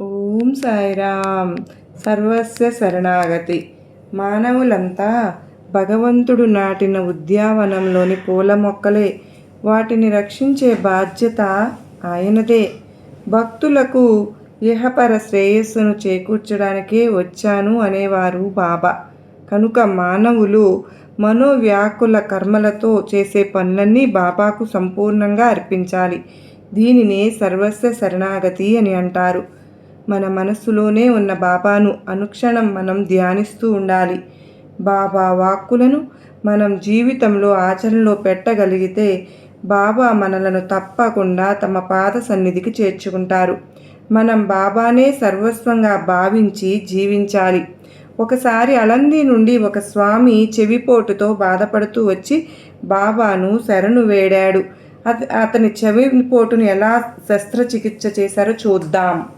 ఓం సాయిరామ్. సర్వస్వ శరణాగతి. మానవులంతా భగవంతుడు నాటిన ఉద్యానవనంలోని పూల మొక్కలే. వాటిని రక్షించే బాధ్యత ఆయనదే. భక్తులకు ఇహపర శ్రేయస్సును చేకూర్చడానికే వచ్చాను అనేవారు బాబా. కనుక మానవులు మనోవ్యాకుల కర్మలతో చేసే పనులన్నీ బాబాకు సంపూర్ణంగా అర్పించాలి. దీనినే సర్వస్వ శరణాగతి అని అంటారు. మన మనస్సులోనే ఉన్న బాబాను అనుక్షణం మనం ధ్యానిస్తూ ఉండాలి. బాబా వాక్కులను మనం జీవితంలో ఆచరణలో పెట్టగలిగితే బాబా మనలను తప్పకుండా తమ పాద సన్నిధికి చేర్చుకుంటారు. మనం బాబానే సర్వస్వంగా భావించి జీవించాలి. ఒకసారి అలంది నుండి ఒక స్వామి చెవిపోటుతో బాధపడుతూ వచ్చి బాబాను శరణు వేడాడు. అతని చెవిపోటును ఎలా శస్త్రచికిత్స చేశారో చూద్దాం.